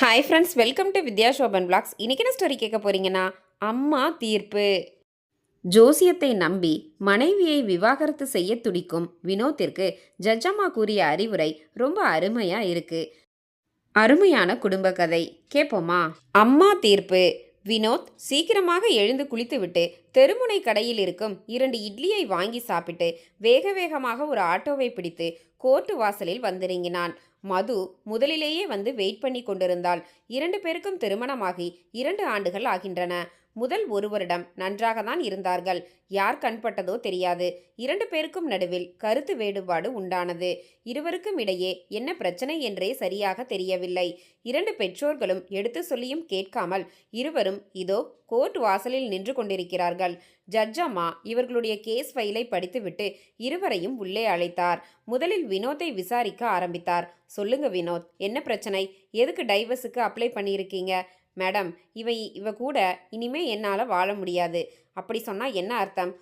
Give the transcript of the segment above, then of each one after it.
Hi friends welcome to Vidya Shobhan blogs இன்னைக்கு என்ன story கேட்க போகிறீங்கன்னா அம்மா தீர்ப்பு. ஜோசியத்தை நம்பி மனைவியை விவாகரத்து செய்ய துடிக்கும் வினோத்திற்கு ஜஜம்மா கூறிய அறிவுரை ரொம்ப அருமையாக இருக்கு. அருமையான குடும்ப கதை. கேட்போமா அம்மா தீர்ப்பு. வினோத் சீக்கிரமாக எழுந்து குளித்துவிட்டு தெருமுனை கடையில் இருக்கும் இரண்டு இட்லியை வாங்கி சாப்பிட்டு வேக வேகமாக ஒரு ஆட்டோவை பிடித்து கோர்ட்டு வாசலில் வந்திறங்கினான். மது முதலிலேயே வந்து வெயிட் பண்ணி கொண்டிருந்தாள். இரண்டு பேருக்கும் திருமணமாகி இரண்டு ஆண்டுகள் ஆகின்றன. முதல் ஒரு வருடம் நன்றாக தான் இருந்தார்கள். யார் கண்பட்டதோ தெரியாது. இரண்டு பேருக்கும் நடுவில் கருத்து வேறுபாடு உண்டானது. இருவருக்கும் இடையே என்ன பிரச்சனை என்றே சரியாக தெரியவில்லை. இரண்டு பெற்றோர்களும் எடுத்து சொல்லியும் கேட்காமல் இருவரும் இதோ கோர்ட் வாசலில் நின்று கொண்டிருக்கிறார்கள். ஜட்ஜ் அம்மா இவர்களுடைய கேஸ் ஃபைலை படித்துவிட்டு இருவரையும் உள்ளே அழைத்தார். முதலில் வினோத்தை விசாரிக்க ஆரம்பித்தார். சொல்லுங்க வினோத் என்ன பிரச்சனை? எதுக்கு டைவர்ஸுக்கு அப்ளை பண்ணியிருக்கீங்க? மேடம் இவ இவ கூட இனிமே என்னால் வாழ முடியாது. அப்படி சொன்னால் என்ன அர்த்தம்?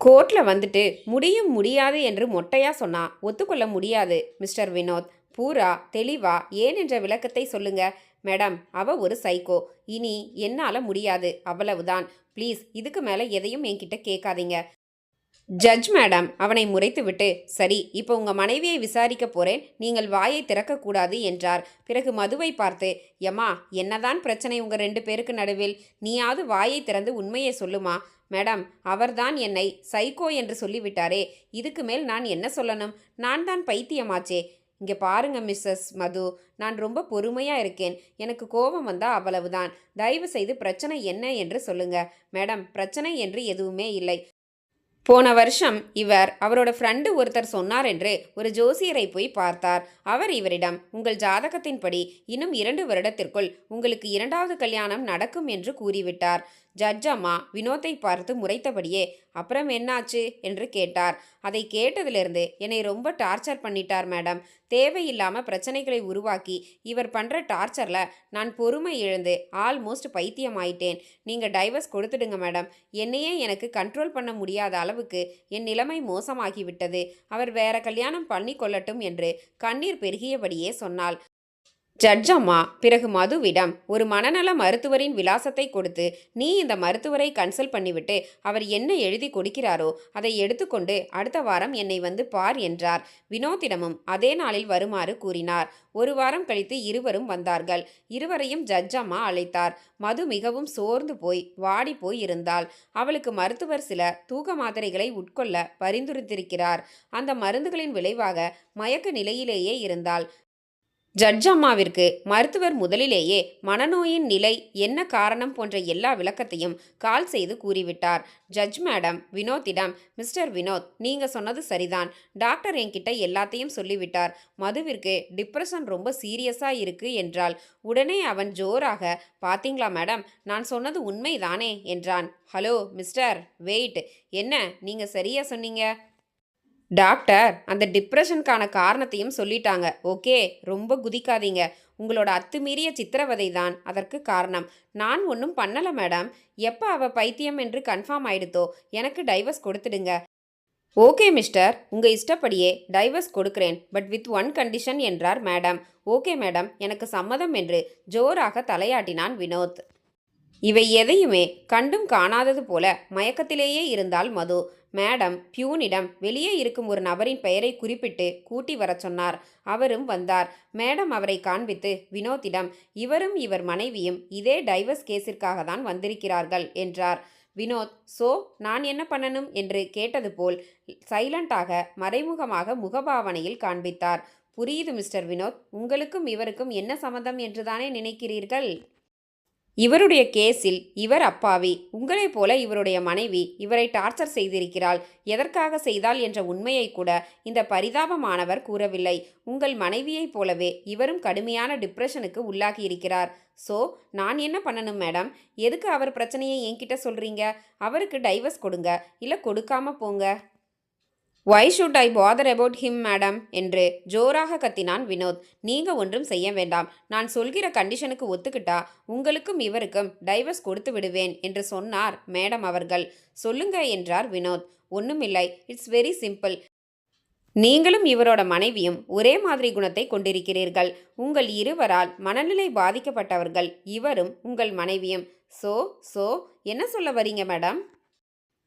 கோர்ட்டில் வந்துட்டு முடியும் முடியாது என்று மொட்டையாக சொன்னா ஒத்துக்கொள்ள முடியாது மிஸ்டர் வினோத். பூரா தெளிவா ஏன் என்ற விளக்கத்தை சொல்லுங்க. மேடம் அவ ஒரு சைக்கோ. இனி என்னால் முடியாது அவ்வளவுதான். ப்ளீஸ் இதுக்கு மேலே எதையும் என்கிட்ட கேட்காதீங்க. ஜட்ஜ் மேடம் அவனை முறைத்துவிட்டு சரி இப்போ உங்கள் மனைவியை விசாரிக்க போகிறேன் நீங்கள் வாயை திறக்கக்கூடாது என்றார். பிறகு மதுவை பார்த்து எம்மா என்னதான் பிரச்சனை உங்கள் ரெண்டு பேருக்கு நடுவில்? நீயாவது வாயை திறந்து உண்மையை சொல்லுமா? மேடம் அவர்தான் என்னை சைக்கோ என்று சொல்லிவிட்டாரே. இதுக்கு மேல் நான் என்ன சொல்லணும்? நான் தான் பைத்தியமாச்சே. இங்கே பாருங்க மிஸ்ஸஸ் மது. நான் ரொம்ப பொறுமையாக இருக்கேன். எனக்கு கோபம் வந்தால் அவ்வளவுதான். தயவு செய்து பிரச்சனை என்ன என்று சொல்லுங்க. மேடம் பிரச்சனை என்று எதுவுமே இல்லை. போன வருஷம் இவர் அவரோட ஃப்ரெண்டு ஒருத்தர் சொன்னார் என்று ஒரு ஜோசியரை போய் பார்த்தார். அவர் இவரிடம் உங்கள் ஜாதகத்தின்படி இன்னும் இரண்டு வருடத்திற்குள் உங்களுக்கு இரண்டாவது கல்யாணம் நடக்கும் என்று கூறிவிட்டார். ஜட்ஜ் அம்மா வினோத்தை பார்த்து முறைத்தபடியே அப்புறம் என்னாச்சு? என்று கேட்டார். அதை கேட்டதிலிருந்து என்னை ரொம்ப டார்ச்சர் பண்ணிட்டார் மேடம். தேவையில்லாமல் பிரச்சனைகளை உருவாக்கி இவர் பண்ணுற டார்ச்சரில் நான் பொறுமை இழந்து ஆல்மோஸ்ட் பைத்தியம் ஆயிட்டேன் நீங்கள் டைவர்ஸ் கொடுத்துடுங்க மேடம். என்னையே எனக்கு கண்ட்ரோல் பண்ண முடியாத அளவுக்கு என் நிலைமை மோசமாகிவிட்டது. அவர் வேற கல்யாணம் பண்ணி கொள்ளட்டும் என்று கண்ணீர் பெருகியபடியே சொன்னாள். ஜட்ஜ் அம்மா பிறகு மதுவிடம். ஒரு மனநல மருத்துவரின் விலாசத்தை கொடுத்து நீ இந்த மருத்துவரை கன்சல்ட் பண்ணிவிட்டு அவர் என்ன எழுதி கொடுக்கிறாரோ அதை எடுத்துக்கொண்டு அடுத்த வாரம் என்னை வந்து பார் என்றார். வினோத்திடமும் அதே நாளில் வருமாறு கூறினார். ஒரு வாரம் கழித்து இருவரும் வந்தார்கள். இருவரையும் ஜட்ஜ் அம்மா அழைத்தார். மது மிகவும் சோர்ந்து போய் வாடி போய் இருந்தாள். அவளுக்கு மருத்துவர் சில தூக்க மாத்திரைகளை உட்கொள்ள பரிந்துரைத்திருக்கிறார். அந்த மருந்துகளின் விளைவாக மயக்க நிலையிலேயே இருந்தாள். ஜட்ஜ் அம்மாவிற்கு மருத்துவர் முதலிலேயே மனநோயின் நிலை என்ன காரணம் போன்ற எல்லா விளக்கத்தையும் கால் செய்து கூறிவிட்டார். ஜட்ஜ் மேடம் வினோத்திடம் மிஸ்டர் வினோத் நீங்கள் சொன்னது சரிதான். டாக்டர் என்கிட்ட எல்லாத்தையும் சொல்லிவிட்டார். மதுவிற்கு டிப்ரெஷன் ரொம்ப சீரியஸாக இருக்கு என்றால் உடனே அவன் ஜோராக பார்த்தீங்களா மேடம் நான் சொன்னது உண்மைதானே என்றான். Hello mister wait. என்ன நீங்கள் சரியா சொன்னீங்க? டாக்டர் அந்த டிப்ரெஷனுக்கான காரணத்தையும் சொல்லிட்டாங்க. ஓகே ரொம்ப குதிக்காதீங்க. உங்களோட அத்துமீறிய சித்திரவதை தான் அதற்கு காரணம். நான் ஒன்றும் பண்ணலை மேடம். எப்போ அவ பைத்தியம் என்று கன்ஃபார்ம் ஆயிடுத்தோ எனக்கு டைவர்ஸ் கொடுத்துடுங்க. Okay mister. உங்கள் இஷ்டப்படியே டைவர்ஸ் கொடுக்கிறேன் பட் வித் ஒன் கண்டிஷன் என்றார் மேடம். Okay madam. எனக்கு சம்மதம் என்று ஜோராக தலையாட்டினான் வினோத். இவை எதையுமே கண்டும் காணாதது போல மயக்கத்திலேயே இருந்தால் மது. மேடம் பியூனிடம் வெளியே இருக்கும் ஒரு நபரின் பெயரை குறிப்பிட்டு கூட்டி வரச் சொன்னார். அவரும் வந்தார். மேடம் அவரை காண்பித்து வினோத்திடம் இவரும் இவர் மனைவியும் இதே டைவர்ஸ் கேஸிற்காக தான் வந்திருக்கிறார்கள் என்றார். வினோத் சோ நான் என்ன பண்ணணும்? என்று கேட்டது போல் சைலண்டாக மறைமுகமாக முகபாவனையில் காண்பித்தார். புரியுது மிஸ்டர் வினோத் உங்களுக்கும் இவருக்கும் என்ன சம்மந்தம் என்றுதானே நினைக்கிறீர்கள்? இவருடைய கேஸில் இவர் அப்பாவி உங்களைப் போல இவருடைய மனைவி இவரை டார்ச்சர் செய்திருக்கிறாள் எதற்காக செய்தால் என்ற உண்மையை கூட இந்த பரிதாபமானவர் கூறவில்லை. உங்கள் மனைவியைப் போலவே இவரும் கடுமையான டிப்ரெஷனுக்கு உள்ளாகியிருக்கிறார் ஸோ நான் என்ன பண்ணணும் மேடம்? எதுக்கு அவர் பிரச்சனையை என்கிட்ட சொல்றீங்க? அவருக்கு டைவர்ஸ் கொடுங்க இல்லை கொடுக்காம போங்க. Why should I bother about him madam என்று ஜோராக கத்தினான் வினோத். நீங்க ஒன்றும் செய்ய வேண்டாம். நான் சொல்கிற கண்டிஷனுக்கு ஒத்துக்கிட்டா உங்களுக்கும் இவருக்கும் டைவர்ஸ் கொடுத்து விடுவேன் என்று சொன்னார் மேடம் அவர்கள். சொல்லுங்க என்றார் வினோத். ஒன்றுமில்லை இட்ஸ் வெரி சிம்பிள் நீங்களும் இவரோட மனைவியும் ஒரே மாதிரி குணத்தை கொண்டிருக்கிறீர்கள். உங்கள் இருவரால் மனநிலை பாதிக்கப்பட்டவர்கள் இவரும் உங்கள் மனைவியும். சோ சோ என்ன சொல்ல வரீங்க மேடம்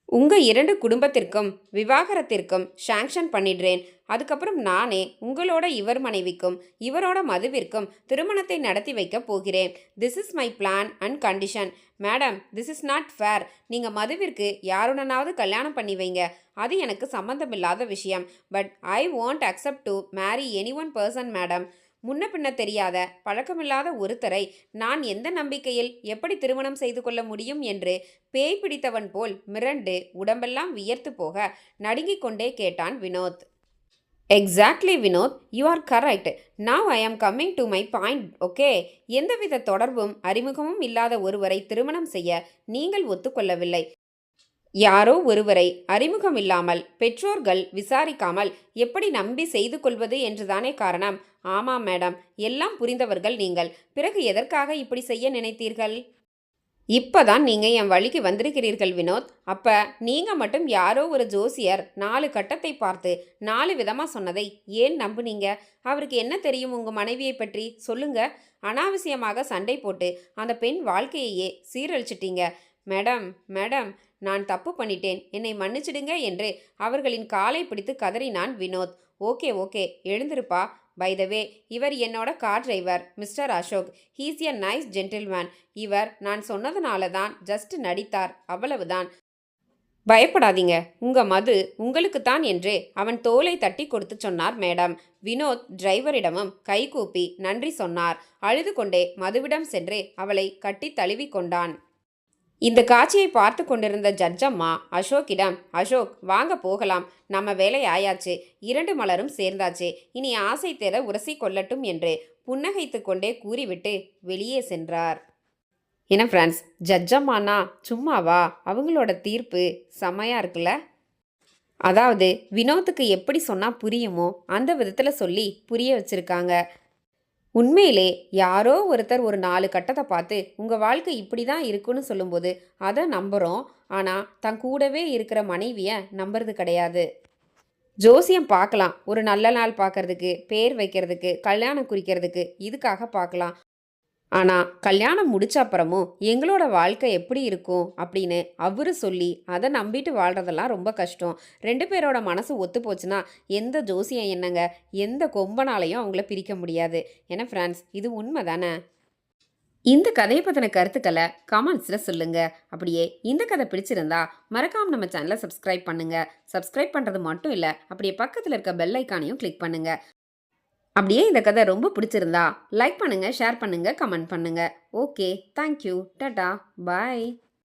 உங்கள் இரண்டு குடும்பத்திற்கும் விவாகரத்திற்கும் சாங்ஷன் பண்ணிடுறேன். அதுக்கப்புறம் நானே உங்களோட இவர் மனைவிக்கும் இவரோட மதுவிற்கும் திருமணத்தை நடத்தி வைக்க போகிறேன். This is my plan and condition madam this is not fair நீங்கள் மதுவிற்கு யாருடனாவது கல்யாணம் பண்ணி வைங்க. அது எனக்கு சம்மந்தமில்லாத விஷயம். But I want accept to marry any one person madam முன்ன பின்ன தெரியாத பழக்கமில்லாத ஒருத்தரை நான் எந்த நம்பிக்கையில் எப்படி திருமணம் செய்து கொள்ள முடியும் என்று பேய் பிடித்தவன் போல் மிரண்டு உடம்பெல்லாம் வியர்த்து போக நடுங்கிக் கொண்டே கேட்டான் Vinod. Exactly Vinod. You are correct now I am coming to my point okay எந்தவித தொடர்பும் அறிமுகமும் இல்லாத ஒருவரை திருமணம் செய்ய நீங்கள் ஒத்துக்கொள்ளவில்லை. யாரோ ஒருவரை அறிமுகம் இல்லாமல் பெற்றோர்கள் விசாரிக்காமல் எப்படி நம்பி செய்து கொள்வது என்றுதானே காரணம். ஆமாம் மேடம் எல்லாம் புரிந்தவர்கள் நீங்கள். பிறகு எதற்காக இப்படி செய்ய நினைத்தீர்கள்? இப்பதான் நீங்க என் வழிக்கு வந்திருக்கிறீர்கள் வினோத். அப்ப நீங்க மட்டும் யாரோ ஒரு ஜோசியர் நாலு கட்டத்தை பார்த்து நாலு விதமா சொன்னதை ஏன் நம்புனீங்க? அவருக்கு என்ன தெரியும் உங்க மனைவியை பற்றி? சொல்லுங்க. அனாவசியமாக சண்டை போட்டு அந்த பெண் வாழ்க்கையையே சீரழிச்சிட்டீங்க. மேடம் மேடம் நான் தப்பு பண்ணிட்டேன். என்னை மன்னிச்சிடுங்க என்று அவர்களின் காலை பிடித்து கதறினான் வினோத். ஓகே ஓகே எழுந்திருப்பா. பை த வே இவர் என்னோட car driver mister Ashok he's a nice gentleman இவர் நான் சொன்னதுனால தான் ஜஸ்ட் நடித்தார். அவ்வளவுதான். பயப்படாதீங்க. உங்க மது உங்களுக்குத்தான் என்று அவன் தோலை தட்டி கொடுத்து சொன்னார் மேடம். வினோத் டிரைவரிடமும் கைகூப்பி நன்றி சொன்னார். அழுது கொண்டே மதுவிடம் சென்று அவளை கட்டி தழுவி கொண்டான். இந்த காட்சியை பார்த்து கொண்டிருந்த ஜட்ஜம்மா அசோக்கிடம் அசோக் வாங்க போகலாம். நம்ம வேலை ஆயாச்சு. இரண்டு மலரும் சேர்ந்தாச்சு. இனி ஆசை தேர உரசி கொள்ளட்டும் என்று புன்னகைத்து கொண்டே கூறிவிட்டு வெளியே சென்றார். என்ன ஃப்ரெண்ட்ஸ் ஜட்ஜம்மானா சும்மாவா? அவங்களோட தீர்ப்பு செம்மையாக இருக்குல்ல? அதாவது வினோத்துக்கு எப்படி சொன்னால் புரியுமோ அந்த விதத்தில் சொல்லி புரிய வச்சுருக்காங்க. உண்மையிலே யாரோ ஒருத்தர் ஒரு நாலு கட்டத்தை பார்த்து உங்கள் வாழ்க்கை இப்படி தான் இருக்குன்னு சொல்லும்போது அதை நம்புகிறோம் ஆனால் தன் கூடவே இருக்கிற மனைவியை நம்புறது கிடையாது. ஜோசியம் பார்க்கலாம். ஒரு நல்ல நாள் பார்க்கறதுக்கு பேர் வைக்கிறதுக்கு கல்யாணம் குறிக்கிறதுக்கு இதுக்காக பார்க்கலாம். ஆனால் கல்யாணம் முடிச்ச அப்புறமும் எங்களோட வாழ்க்கை எப்படி இருக்கும் அப்படின்னு அவரு சொல்லி அதை நம்பிட்டு வாழ்கிறதெல்லாம் ரொம்ப கஷ்டம். ரெண்டு பேரோட மனசு ஒத்து போச்சுன்னா எந்த ஜோசியம் என்னங்க? எந்த கொம்பனாலையும் அவங்கள பிரிக்க முடியாது. ஏன்னா ஃப்ரெண்ட்ஸ் இது உண்மை தானே? இந்த கதையை பற்றின கருத்துக்களை கமெண்ட்ஸில் சொல்லுங்க. அப்படியே இந்த கதை பிடிச்சிருந்தா மறக்காமல் நம்ம சேனலை சப்ஸ்கிரைப் பண்ணுங்க. சப்ஸ்கிரைப் பண்ணுறது மட்டும் இல்லை அப்படியே பக்கத்தில் இருக்க பெல் ஐக்கானையும் கிளிக் பண்ணுங்கள் அப்படியே இந்த கதை ரொம்ப பிடிச்சிருந்தா லைக் பண்ணுங்கள் ஷேர் பண்ணுங்கள் கமெண்ட் பண்ணுங்கள் ஓகே தேங்க்யூ டட்டா பாய்